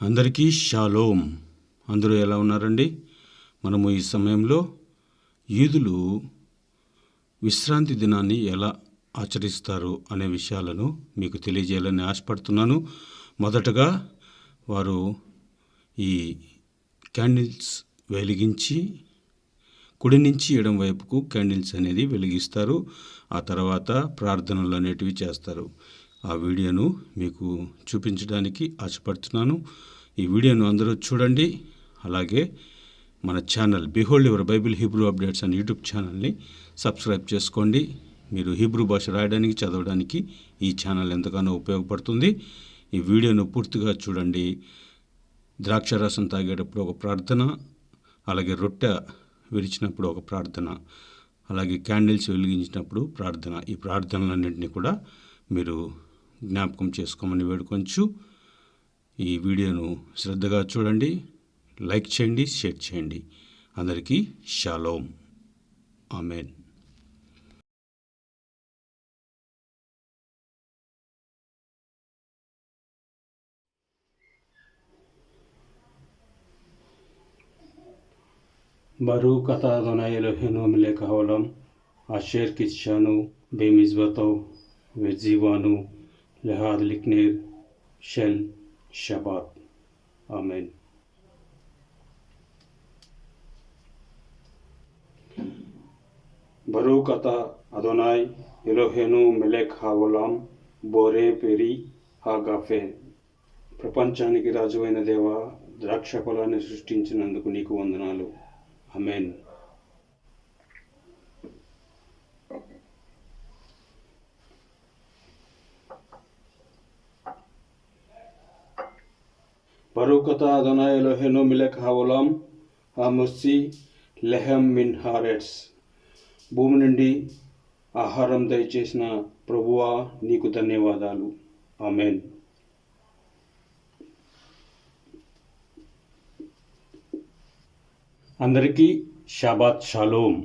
అందరికీ షాలోమ్ అందరూ ఎలా ఉన్నారండి? మనము ఈ సమయంలో యూదులు విశ్రాంతి దినాన్ని ఎలా ఆచరిస్తారు అనే విషయాలను మీకు తెలియజేయాలని ఆశపడుతున్నాను. మొదటగా వారు ఈ క్యాండిల్స్ వెలిగించి కుడి నుంచి ఎడం వైపుకు క్యాండిల్స్ అనేది వెలిగిస్తారు. ఆ తర్వాత ప్రార్థనలు అనేటివి చేస్తారు. ఆ వీడియోను మీకు చూపించడానికి ఆశపడుతున్నాను. ఈ వీడియోను అందరూ చూడండి. అలాగే మన channel behold your Bible Hebrew updates అనే యూట్యూబ్ ఛానల్ని సబ్స్క్రైబ్ చేసుకోండి. మీరు హీబ్రూ భాష రాయడానికి చదవడానికి ఈ ఛానల్ ఎంతగానో ఉపయోగపడుతుంది. ఈ వీడియోను పూర్తిగా చూడండి. ద్రాక్షారసం తాగేటప్పుడు ఒక ప్రార్థన అలాగే రొట్టె విరిచినప్పుడు ఒక ప్రార్థన అలాగే క్యాండిల్స్ వెలిగించినప్పుడు ప్రార్థన. ఈ ప్రార్థనలన్నింటినీ కూడా మీరు జ్ఞాపకం చేసుకోమని వేడుకొంచు ఈ వీడియోను శ్రద్ధగా చూడండి లైక్ చేయండి షేర్ చేయండి అందరికీ షాలోమ్ ఆమెన్ ברוך אתה אדוני אלוהינו מלך העולם, אשר קידשנו במצוותו וציוונו להדליק נר של שבת. אמן. ברוך אתה אדוני אלוהינו מלך העולם, బోరే పెరి హాగాఫే ప్రపంచానికి రాజువైన దేవ ద్రాక్ష పొలాన్ని సృష్టించినందుకు నీకు వందనాలు అమెన్ బరూకత అదనాయ్ ఎలోహెను మిలక్ హవలాం ఆముర్సి లెహమ్ మిన్ హారెట్స్ భూమి నుండి ఆహారం దయచేసిన ప్రభువా నీకు ధన్యవాదాలు ఆమెన్ అందరికీ షాబాత్ షాలోమ్